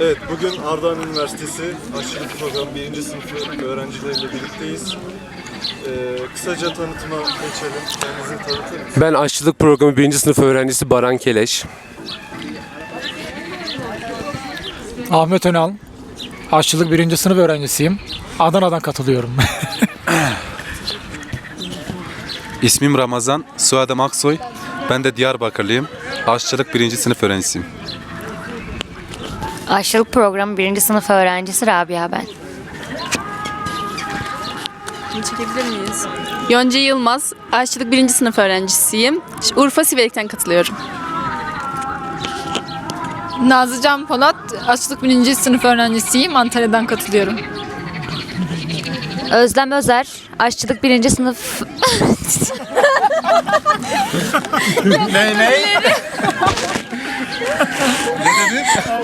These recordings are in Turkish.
Evet, bugün Ardahan Üniversitesi Aşçılık Programı 1. sınıf öğrencileriyle birlikteyiz. Ee, kısaca tanıtıma geçelim. Kendinizi tanıtır mısınız? Ben aşçılık programı 1. sınıf öğrencisi Baran Keleş. Ahmet Önal. Aşçılık birinci sınıf öğrencisiyim. Adana'dan katılıyorum. İsmim Ramazan, soyadım Aksoy. Ben de Diyarbakırlıyım. Aşçılık birinci sınıf öğrencisiyim. Aşçılık programı birinci sınıf öğrencisi Rabia ben. Çekebilir miyiz? Yonca Yılmaz, aşçılık birinci sınıf öğrencisiyim. Urfa Siverik'ten katılıyorum. Nazlıcan Polat, açlık birinci sınıf öğrencisiyim. Antalya'dan katılıyorum. Özlem Özer, aşçılık birinci sınıf... ne ne?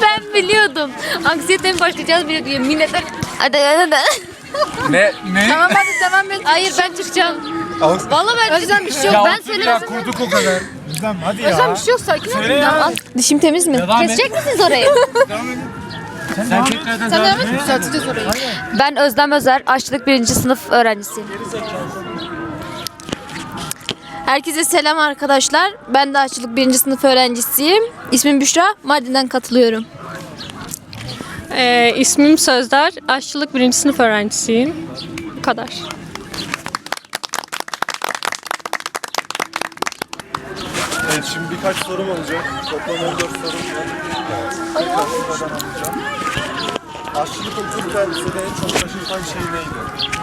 ben biliyordum. Anksiyetemi başlayacağız biliyordum. Yemin ederim. Hadi hadi hadi. Ne ne? Tamam hadi devam et. Hayır ben çıkacağım. Vallahi ben çıkacağım bir şey yok. Ben söylemedim. kurduk o kadar. Bizden hadi ya. Özlem bir şey yok sakin ol. Söyle ya. Dişim temiz mi? Devam et. Kesecek misiniz orayı? Sen tekrardan Sen devam et düzelteceğiz orayı. Ben Özlem Özer, aşçılık birinci sınıf öğrencisiyim. Herkese selam arkadaşlar. Ben de aşçılık birinci sınıf öğrencisiyim. İsmim Büşra. Mardin'den katılıyorum. Ee, ismim Sözdar. Aşçılık birinci sınıf öğrencisiyim. Bu kadar. Evet, şimdi birkaç sorum olacak. Toplam 14 sorum var. Tekrar sıradan alacağım. Aşçılık okurken seni en çok şaşırtan şey neydi?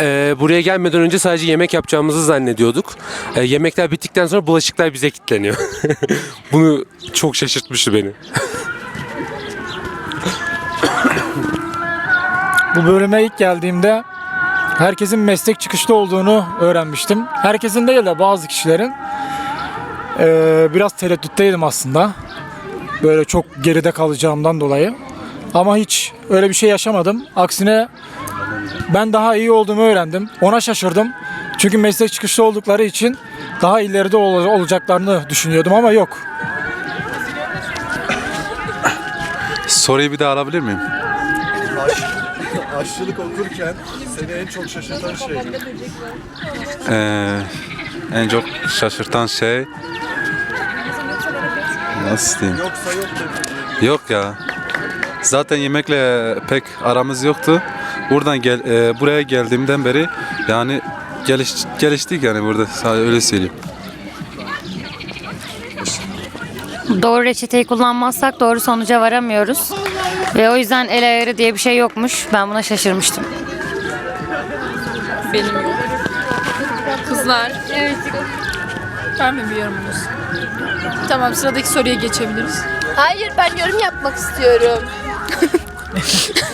Ee, buraya gelmeden önce sadece yemek yapacağımızı zannediyorduk. Ee, yemekler bittikten sonra bulaşıklar bize kilitleniyor. Bunu çok şaşırtmıştı beni. Bu bölüme ilk geldiğimde herkesin meslek çıkışta olduğunu öğrenmiştim. Herkesin değil de bazı kişilerin. Ee, biraz tereddütteydim aslında. Böyle çok geride kalacağımdan dolayı. Ama hiç öyle bir şey yaşamadım. Aksine ben daha iyi olduğumu öğrendim. Ona şaşırdım. Çünkü meslek çıkışta oldukları için daha ileride ol- olacaklarını düşünüyordum ama yok. Soruyu bir daha alabilir miyim? Aş, aşçılık okurken seni en çok şaşırtan şey neydi? Ee, en çok şaşırtan şey... Nasıl diyeyim? Yoksa yok dedi. Yok ya. Zaten yemekle pek aramız yoktu. Buradan gel, e, buraya geldiğimden beri yani geliş, geliştik yani burada. Sadece öyle söyleyeyim. Doğru reçeteyi kullanmazsak doğru sonuca varamıyoruz. Ve o yüzden el ayarı diye bir şey yokmuş. Ben buna şaşırmıştım. Benim yok. Kızlar. Evet. Var mı bir yorumunuz? Tamam sıradaki soruya geçebiliriz. Hayır ben yorum yapmak istiyorum.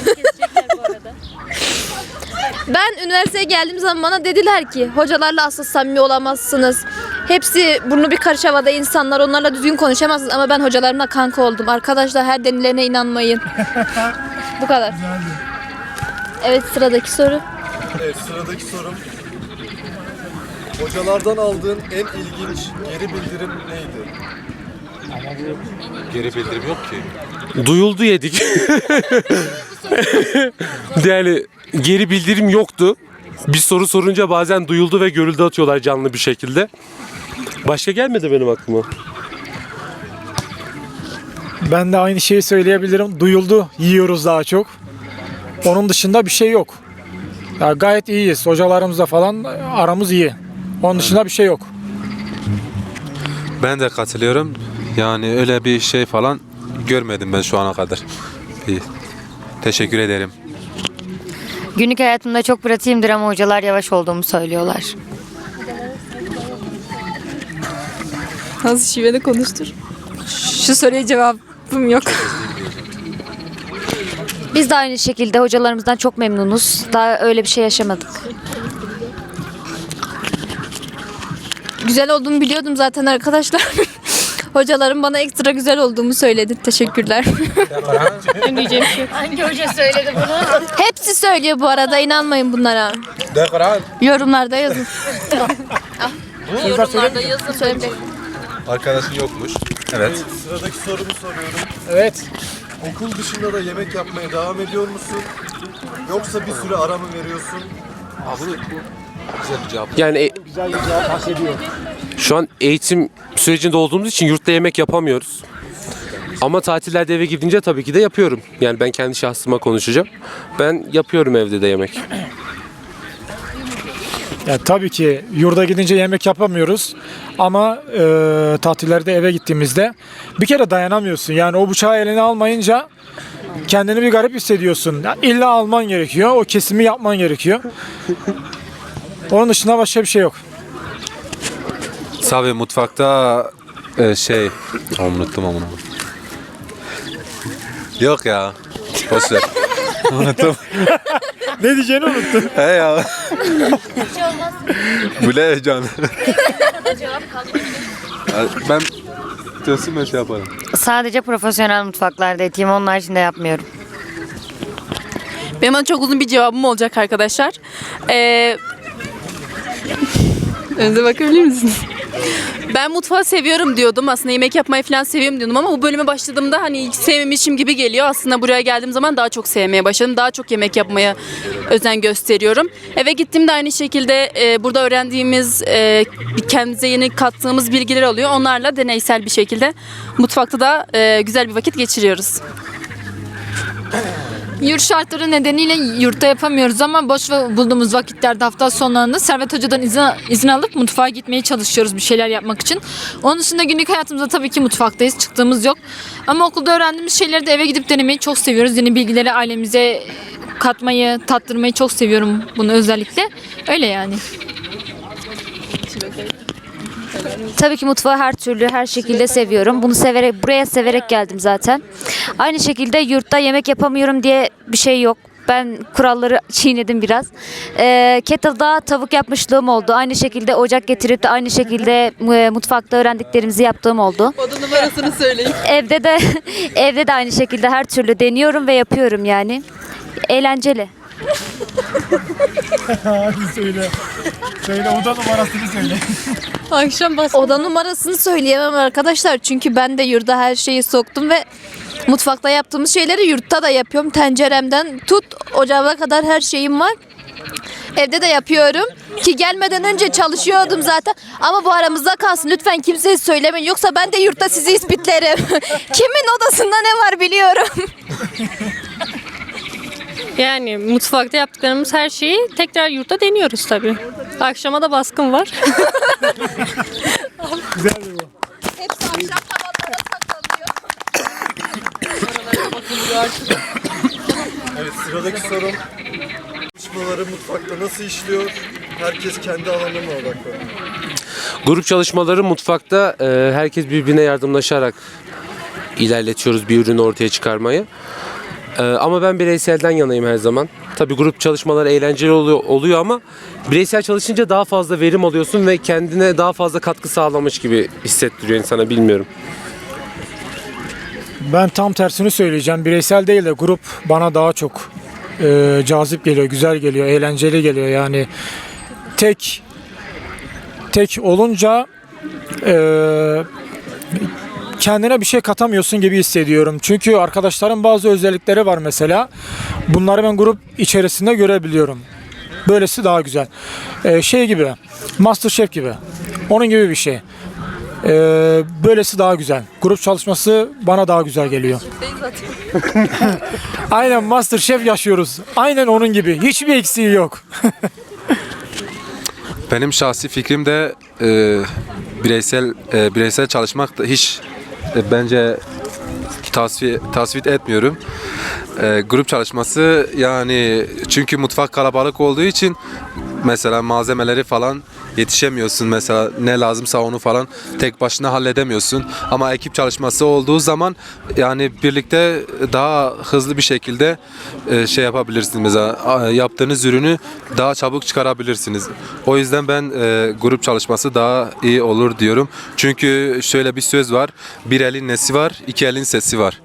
ben üniversiteye geldiğim zaman bana dediler ki hocalarla asla samimi olamazsınız. Hepsi burnu bir karış havada insanlar onlarla düzgün konuşamazsınız ama ben hocalarımla kanka oldum. Arkadaşlar her denilene inanmayın. Bu kadar. Evet sıradaki soru. Evet, sıradaki sorum. Hocalardan aldığın en ilginç geri bildirim neydi? Geri bildirim yok ki. Duyuldu yedik. yani geri bildirim yoktu. Bir soru sorunca bazen duyuldu ve görüldü atıyorlar canlı bir şekilde. Başka gelmedi benim aklıma. Ben de aynı şeyi söyleyebilirim. Duyuldu, yiyoruz daha çok. Onun dışında bir şey yok. Ya gayet iyiyiz. Hocalarımızla falan aramız iyi. Onun dışında bir şey yok. Ben de katılıyorum. Yani öyle bir şey falan görmedim ben şu ana kadar. İyi. Teşekkür ederim. Günlük hayatımda çok pratiğimdir ama hocalar yavaş olduğumu söylüyorlar. Nasıl şivede konuştur? Şu soruya cevabım yok. Biz de aynı şekilde hocalarımızdan çok memnunuz. Daha öyle bir şey yaşamadık. Güzel olduğumu biliyordum zaten arkadaşlar. Hocalarım bana ekstra güzel olduğumu söyledi. Teşekkürler. Hangi hoca söyledi bunu? Hepsi söylüyor bu arada. inanmayın bunlara. Yorumlarda yazın. Arkadaşın yokmuş. Evet. Sıradaki sorumu soruyorum. Evet. Okul dışında da yemek yapmaya devam ediyor musun? Yoksa bir süre ara mı veriyorsun? Yani e- Güzel bir cevap hak ediyor. şu an eğitim sürecinde olduğumuz için yurtta yemek yapamıyoruz. Ama tatillerde eve gidince tabii ki de yapıyorum. Yani ben kendi şahsıma konuşacağım. Ben yapıyorum evde de yemek. Ya tabii ki yurda gidince yemek yapamıyoruz ama e, tatillerde eve gittiğimizde bir kere dayanamıyorsun. Yani o bıçağı eline almayınca kendini bir garip hissediyorsun. Ya illa alman gerekiyor. O kesimi yapman gerekiyor. Onun dışında başka bir şey yok. Tabii mutfakta e, şey unuttum ama. Yok ya. Boş ver. unuttum. Ne diyeceğini unuttun. He ya. Bu ne heyecan. ben diyorsun ben şey yaparım. Sadece profesyonel mutfaklarda eteyim. Onun haricinde yapmıyorum. Benim çok uzun bir cevabım olacak arkadaşlar. Ee, Önce bakabilir misiniz? Ben mutfağı seviyorum diyordum. Aslında yemek yapmayı falan seviyorum diyordum ama bu bölüme başladığımda hani hiç sevmemişim gibi geliyor. Aslında buraya geldiğim zaman daha çok sevmeye başladım. Daha çok yemek yapmaya özen gösteriyorum. Eve gittiğimde aynı şekilde e, burada öğrendiğimiz, e, kendimize yeni kattığımız bilgiler oluyor. Onlarla deneysel bir şekilde mutfakta da e, güzel bir vakit geçiriyoruz. Yurt şartları nedeniyle yurtta yapamıyoruz ama boş ve- bulduğumuz vakitlerde hafta sonlarında Servet Hoca'dan izin, izin alıp mutfağa gitmeye çalışıyoruz bir şeyler yapmak için. Onun dışında günlük hayatımızda tabii ki mutfaktayız. Çıktığımız yok. Ama okulda öğrendiğimiz şeyleri de eve gidip denemeyi çok seviyoruz. Yeni bilgileri ailemize katmayı, tattırmayı çok seviyorum bunu özellikle. Öyle yani. Tabii ki mutfağı her türlü, her şekilde seviyorum. Bunu severek, buraya severek geldim zaten. Aynı şekilde yurtta yemek yapamıyorum diye bir şey yok. Ben kuralları çiğnedim biraz. Ee, kettle'da tavuk yapmışlığım oldu. Aynı şekilde ocak getirip de aynı şekilde e, mutfakta öğrendiklerimizi yaptığım oldu. Oda numarasını söyleyin. Evde de evde de aynı şekilde her türlü deniyorum ve yapıyorum yani. Eğlenceli. Hadi söyle. Söyle oda numarasını söyle. Akşam bas. Oda numarasını söyleyemem arkadaşlar. Çünkü ben de yurda her şeyi soktum ve mutfakta yaptığımız şeyleri yurtta da yapıyorum. Tenceremden tut ocağıma kadar her şeyim var. Evde de yapıyorum. Ki gelmeden önce çalışıyordum zaten. Ama bu aramızda kalsın. Lütfen kimseye söylemeyin. Yoksa ben de yurtta sizi ispitlerim. Kimin odasında ne var biliyorum. Yani mutfakta yaptıklarımız her şeyi tekrar yurtta deniyoruz tabii. Akşama da baskın var. Güzel bir bu. Hepsi akşam saklanıyor. Evet sıradaki sorum. Çalışmaları mutfakta nasıl işliyor? Herkes kendi alanına mı odaklanıyor? Grup çalışmaları mutfakta e, herkes birbirine yardımlaşarak ilerletiyoruz bir ürünü ortaya çıkarmayı. E, ama ben bireyselden yanayım her zaman. Tabii grup çalışmaları eğlenceli oluyor, oluyor ama bireysel çalışınca daha fazla verim alıyorsun ve kendine daha fazla katkı sağlamış gibi hissettiriyor insana bilmiyorum. Ben tam tersini söyleyeceğim. Bireysel değil de grup bana daha çok e, cazip geliyor, güzel geliyor, eğlenceli geliyor. Yani tek tek olunca e, kendine bir şey katamıyorsun gibi hissediyorum. Çünkü arkadaşların bazı özellikleri var mesela. Bunları ben grup içerisinde görebiliyorum. Böylesi daha güzel. E, şey gibi, Masterchef gibi. Onun gibi bir şey. Ee, böylesi daha güzel. Grup çalışması bana daha güzel geliyor. Aynen Masterchef yaşıyoruz. Aynen onun gibi. Hiçbir eksiği yok. Benim şahsi fikrim de e, bireysel e, bireysel çalışmak da hiç bence tasfiye tasvip etmiyorum. E, grup çalışması yani çünkü mutfak kalabalık olduğu için mesela malzemeleri falan yetişemiyorsun mesela ne lazımsa onu falan tek başına halledemiyorsun ama ekip çalışması olduğu zaman yani birlikte daha hızlı bir şekilde e, şey yapabilirsiniz mesela yaptığınız ürünü daha çabuk çıkarabilirsiniz. O yüzden ben e, grup çalışması daha iyi olur diyorum. Çünkü şöyle bir söz var. Bir elin nesi var, iki elin sesi var.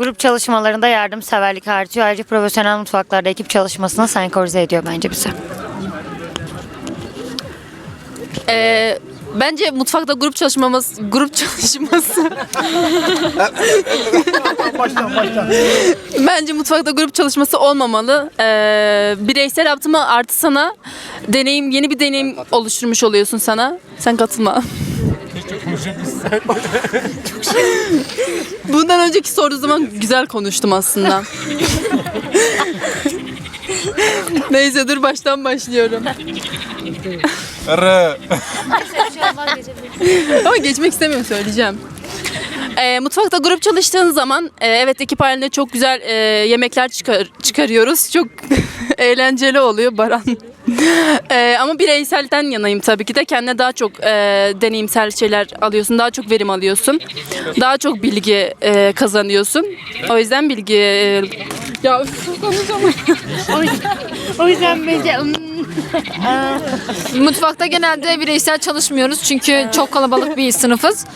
Grup çalışmalarında yardımseverlik artıyor. Ayrıca profesyonel mutfaklarda ekip çalışmasını senkronize ediyor bence bize. Ee, bence mutfakta grup çalışmamız, grup çalışması. bence mutfakta grup çalışması olmamalı. Ee, bireysel yaptı mı artı sana deneyim, yeni bir deneyim oluşturmuş oluyorsun sana. Sen katılma. Bundan önceki sorduğu zaman güzel konuştum aslında. Neyse dur baştan başlıyorum. Ama geçmek istemiyorum söyleyeceğim. Ee, mutfakta grup çalıştığın zaman e, evet ekip halinde çok güzel e, yemekler çıkar, çıkarıyoruz. Çok eğlenceli oluyor Baran. Ee, ama bireyselden yanayım tabii ki de. Kendine daha çok e, deneyimsel şeyler alıyorsun. Daha çok verim alıyorsun. Daha çok bilgi e, kazanıyorsun. O yüzden bilgi... E, ya üf, konuşamıyorum. O yüzden bence Mutfakta genelde bireysel çalışmıyoruz çünkü çok kalabalık bir sınıfız.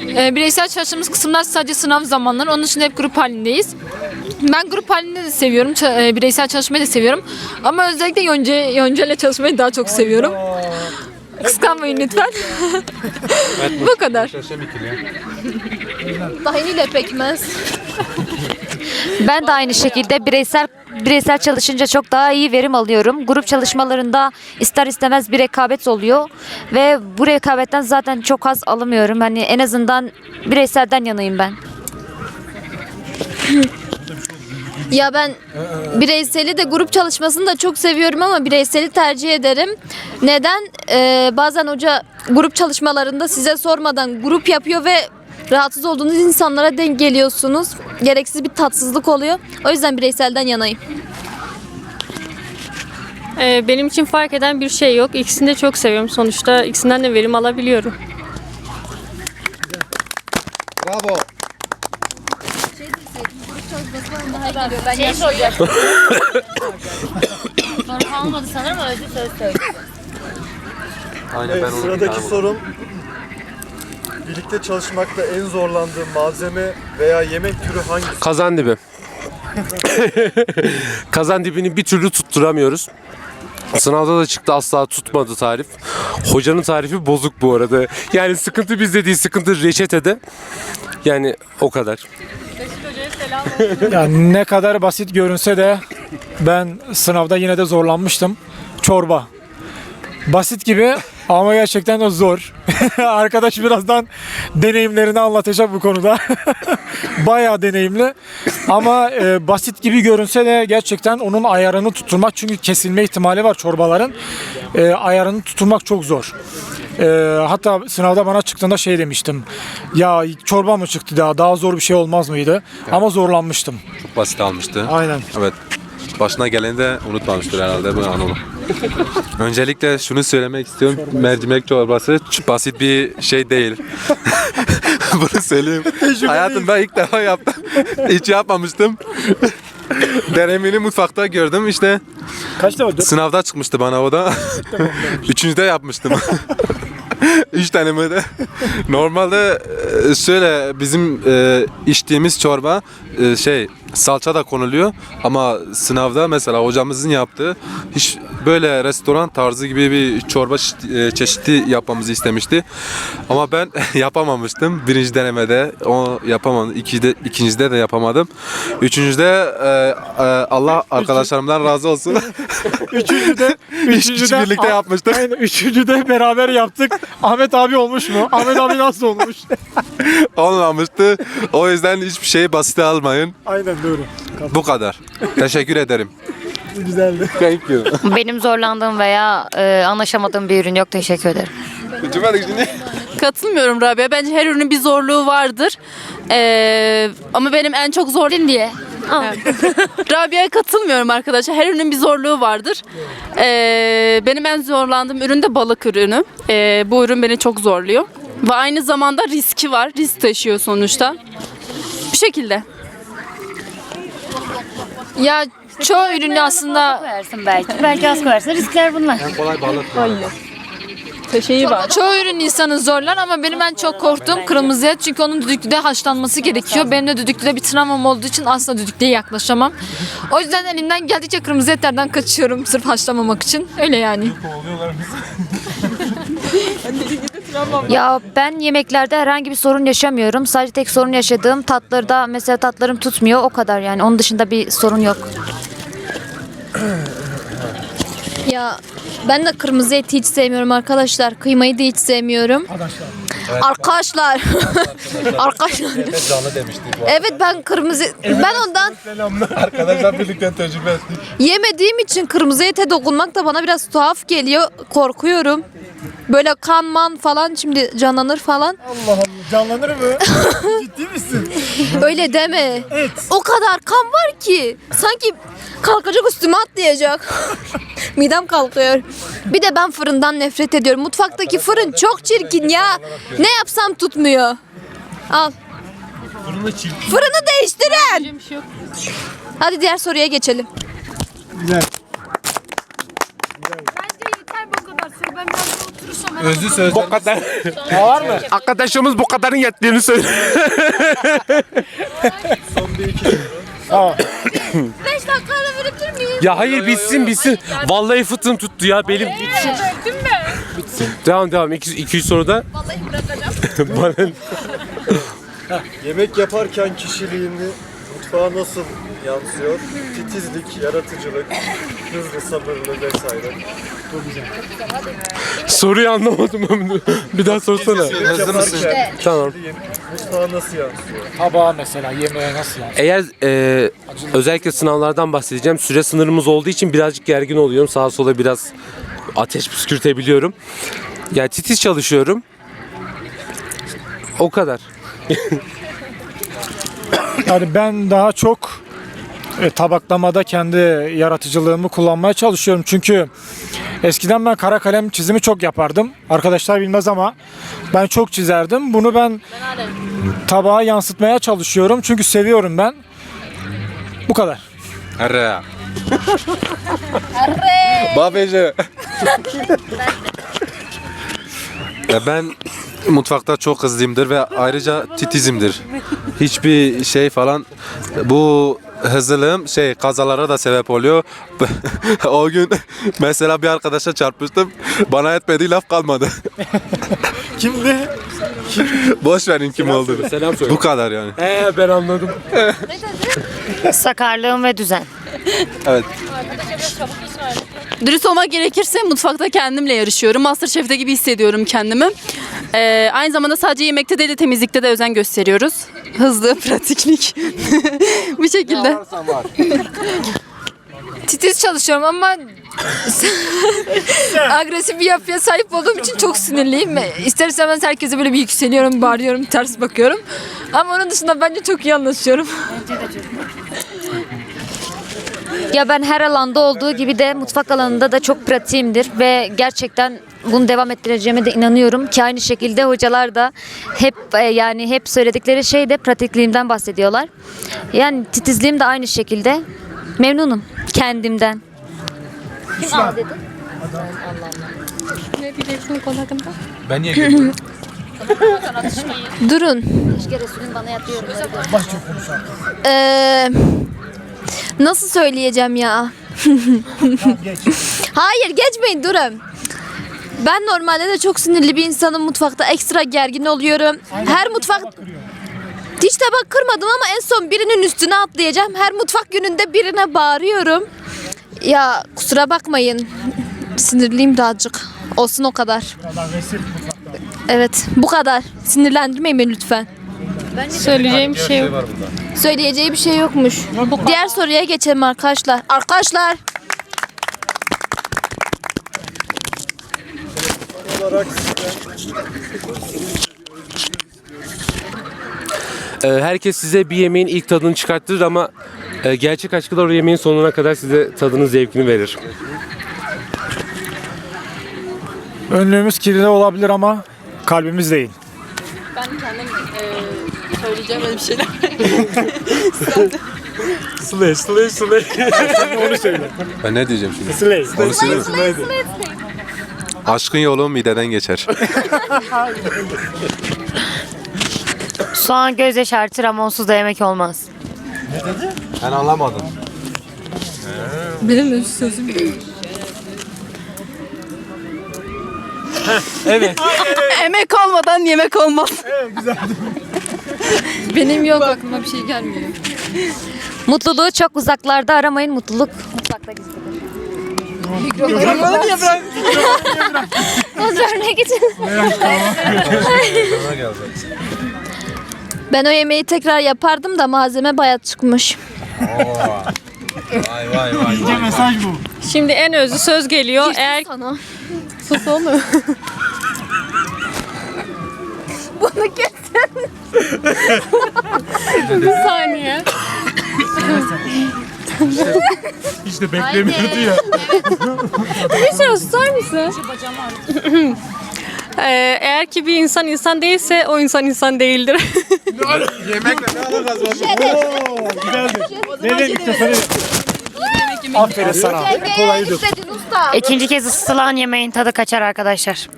Ee, bireysel çalıştığımız kısımlar sadece sınav zamanları. Onun için hep grup halindeyiz. Ben grup halinde de seviyorum. e, bireysel çalışmayı da seviyorum. Ama özellikle Yonca, Yonca ile çalışmayı daha çok seviyorum. Kıskanmayın lütfen. Bu kadar. Tahiniyle pekmez. Ben de aynı şekilde bireysel bireysel çalışınca çok daha iyi verim alıyorum. Grup çalışmalarında ister istemez bir rekabet oluyor ve bu rekabetten zaten çok az alamıyorum. Hani en azından bireyselden yanayım ben. Ya ben bireyseli de grup çalışmasını da çok seviyorum ama bireyseli tercih ederim. Neden? Ee, bazen hoca grup çalışmalarında size sormadan grup yapıyor ve rahatsız olduğunuz insanlara denk geliyorsunuz. Gereksiz bir tatsızlık oluyor. O yüzden bireyselden yanayım. Ee, benim için fark eden bir şey yok. İkisini de çok seviyorum. Sonuçta ikisinden de verim alabiliyorum. Bravo. Olmadı sanırım özür söz söyle. Aynen Evet, sıradaki sorum. Birlikte çalışmakta en zorlandığın malzeme veya yemek türü hangisi? Kazan dibi. Kazan dibini bir türlü tutturamıyoruz. Sınavda da çıktı asla tutmadı tarif. Hocanın tarifi bozuk bu arada. Yani sıkıntı bizde değil, sıkıntı reçetede. Yani o kadar. Yani ne kadar basit görünse de ben sınavda yine de zorlanmıştım. Çorba. Basit gibi ama gerçekten de zor. Arkadaş birazdan deneyimlerini anlatacak bu konuda. Bayağı deneyimli. Ama e, basit gibi görünse de gerçekten onun ayarını tutturmak çünkü kesilme ihtimali var çorbaların. E, ayarını tutturmak çok zor. E, hatta sınavda bana çıktığında şey demiştim. Ya çorba mı çıktı daha daha zor bir şey olmaz mıydı? Ama zorlanmıştım. Çok basit almıştı. Aynen. Evet. Başına geleni de unutmamıştır herhalde bu Anadolu. Öncelikle şunu söylemek istiyorum. Mercimek çorbası basit bir şey değil. Bunu söyleyeyim. Hayatımda ilk defa yaptım. Hiç yapmamıştım. Deneyimini mutfakta gördüm. İşte Kaç defa? sınavda çıkmıştı bana o da. Üçüncüde yapmıştım. Üç tane de. Normalde e, şöyle bizim e, içtiğimiz çorba e, şey salça da konuluyor ama sınavda mesela hocamızın yaptığı hiç böyle restoran tarzı gibi bir çorba çeşit- e, çeşidi yapmamızı istemişti. Ama ben yapamamıştım. Birinci denemede o yapamadım. İkide, ikincide de yapamadım. Üçüncüde e, e, Allah arkadaşlarımdan razı olsun. Üçüncüde, Üç kişi birlikte yapmıştık. Aynen, üçüncüde beraber yaptık. Ahmet abi olmuş mu? Ahmet abi nasıl olmuş? Olmamıştı. O yüzden hiçbir şeyi basite almayın. Aynen doğru. Bu kadar. Teşekkür ederim. Güzeldi. Thank you. Benim zorlandığım veya e, anlaşamadığım bir ürün yok. Teşekkür ederim. Katılmıyorum Rabia. Bence her ürünün bir zorluğu vardır. Ee, ama benim en çok zor diye. Rabia'ya katılmıyorum arkadaşlar. Her ürünün bir zorluğu vardır. Ee, benim en zorlandığım ürün de balık ürünü. Ee, bu ürün beni çok zorluyor. Ve aynı zamanda riski var. Risk taşıyor sonuçta. Bu şekilde. Ya çoğu ürünü aslında koyarsın belki. Belki az koyarsın. Riskler bunlar. Kolay balık. Şeyi var. çoğu ürün insanı zorlar ama benim en çok korktuğum kırmızı et. Çünkü onun düdüklüde haşlanması gerekiyor. Benim de düdüklüde bir travmam olduğu için asla düdüklüye yaklaşamam. O yüzden elimden geldikçe kırmızı etlerden kaçıyorum sırf haşlamamak için. Öyle yani. Ya ben yemeklerde herhangi bir sorun yaşamıyorum. Sadece tek sorun yaşadığım tatlarda mesela tatlarım tutmuyor o kadar yani. Onun dışında bir sorun yok. Ya ben de kırmızı eti hiç sevmiyorum arkadaşlar. Kıymayı da hiç sevmiyorum. Arkadaşlar. Arkadaşlar. Canlı demiştik. Evet ben kırmızı ben ondan Arkadaşlar birlikte tecrübe ettik. yemediğim için kırmızı ete dokunmak da bana biraz tuhaf geliyor. Korkuyorum. Böyle kan man falan şimdi canlanır falan. Allah Allah canlanır mı? Ciddi misin? Öyle deme. O kadar kan var ki. Sanki kalkacak üstüme atlayacak. Midem kalkıyor. Bir de ben fırından nefret ediyorum. Mutfaktaki fırın çok çirkin ya. Ne yapsam tutmuyor. Al. Fırını değiştirin. Hadi diğer soruya geçelim. Güzel. Özlü sözler. Bu kadar. var mı? Arkadaşımız bu kadarın yettiğini söylüyor. Son bir iki soru. Tamam. 5 dakika ara verebilir miyim? Ya hayır bitsin bitsin. Vallahi fıtığım tuttu ya benim. Bitsin. Bitsin. Devam devam. 200 soruda. Vallahi bırakacağım. Bana Yemek yaparken kişiliğini mutfağa nasıl yansıyor? Titizlik, yaratıcılık, hızlı, sabırlı vesaire. soruyu anlamadım. Bir daha sorsana. Hızlı mısın? Yaparken Tamam. kişiliğin mutfağa nasıl yansıyor? Tabağa mesela yemeğe nasıl yani? Eğer e, özellikle sınavlardan bahsedeceğim. Süre sınırımız olduğu için birazcık gergin oluyorum. Sağa sola biraz ateş püskürtebiliyorum. Ya titiz çalışıyorum. O kadar. Yani ben daha çok e, tabaklamada kendi yaratıcılığımı kullanmaya çalışıyorum. Çünkü eskiden ben kara kalem çizimi çok yapardım. Arkadaşlar bilmez ama ben çok çizerdim. Bunu ben tabağa yansıtmaya çalışıyorum. Çünkü seviyorum ben. Bu kadar. Arre. Babacı. Ya ben mutfakta çok hızlıyımdır ve ayrıca titizimdir. Hiçbir şey falan bu hızlılığım şey kazalara da sebep oluyor. o gün mesela bir arkadaşa çarpmıştım. Bana etmediği laf kalmadı. Kimdi? Boş verin kim olduğunu. Selam söyle. Bu kadar yani. Ee ben anladım. Sakarlığım ve düzen. Evet. Dürüst olmak gerekirse mutfakta kendimle yarışıyorum. Masterchef'te gibi hissediyorum kendimi. Ee, aynı zamanda sadece yemekte değil de temizlikte de özen gösteriyoruz. Hızlı, pratiklik. Bu şekilde. Titiz çalışıyorum ama agresif bir yapıya sahip olduğum için çok sinirliyim. İster istemez herkese böyle bir yükseliyorum, bağırıyorum, ters bakıyorum. Ama onun dışında bence çok iyi anlaşıyorum. Ya ben her alanda olduğu gibi de mutfak alanında da çok pratiğimdir ve gerçekten bunu devam ettireceğime de inanıyorum ki aynı şekilde hocalar da hep e, yani hep söyledikleri şey de pratikliğimden bahsediyorlar. Yani titizliğim de aynı şekilde. Memnunum kendimden. Ben niye gülüyorum? Durun. Keşke Resulün bana yapıyorum. Ee, nasıl söyleyeceğim ya? Hayır geçmeyin durun. Ben normalde de çok sinirli bir insanım mutfakta ekstra gergin oluyorum. Her mutfak hiç tabak kırmadım ama en son birinin üstüne atlayacağım. Her mutfak gününde birine bağırıyorum. Ya kusura bakmayın. Sinirliyim de azıcık. Olsun o kadar. Evet bu kadar. Sinirlendirmeyin beni lütfen. Söyleyeceğim bir şey yok. Söyleyeceği bir şey yokmuş. Diğer soruya geçelim arkadaşlar. Arkadaşlar. Ee, herkes size bir yemeğin ilk tadını çıkartır ama e, gerçek aşkılar o yemeğin sonuna kadar size tadının zevkini verir. Önlüğümüz kirli olabilir ama kalbimiz değil. Söyleyeceğim öyle bir şeyler. Slay slay slay. Onu söyle. Ben ne diyeceğim şimdi? Slay. Onu söyleyeyim. Aşkın yolu mideden geçer. Soğan göz yaşartır ama onsuz da yemek olmaz. Ben anlamadım. Benim öz sözüm. Evet. Emek olmadan yemek olmaz. Benim yok aklıma bir şey gelmiyor. Mutluluğu çok uzaklarda aramayın. Mutluluk mutfakta gizlidir. Örnek için. Ben o yemeği tekrar yapardım da malzeme bayat çıkmış. İnce mesaj bu. Şimdi en özlü söz geliyor. Eğer Sana. sus oğlum. Bunu kes. Bir saniye. Hiç de beklemiyordu ya. Bir şey susar mısın? Ee, eğer ki bir insan insan değilse o insan insan değildir. Yemekle ne alakası var? Oo, güzeldi. Nereye gitti sana? Aferin sana. Kolaydı. İkinci kez ısıtılan yemeğin tadı kaçar arkadaşlar.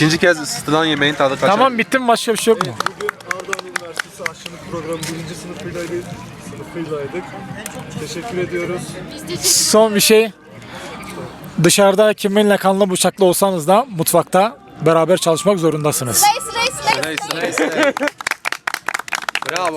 İkinci kez ısıtılan yemeğin tadı kaçar. Tamam bitti mi başka bir şey yok mu? Bugün Ardahan Üniversitesi Aşçılık Programı birinci sınıfıylaydık. Sınıfıylaydık. Teşekkür ediyoruz. Son bir şey. Dışarıda kiminle kanlı bıçaklı olsanız da mutfakta beraber çalışmak zorundasınız. Reis reis reis. Neyse neyse. Bravo.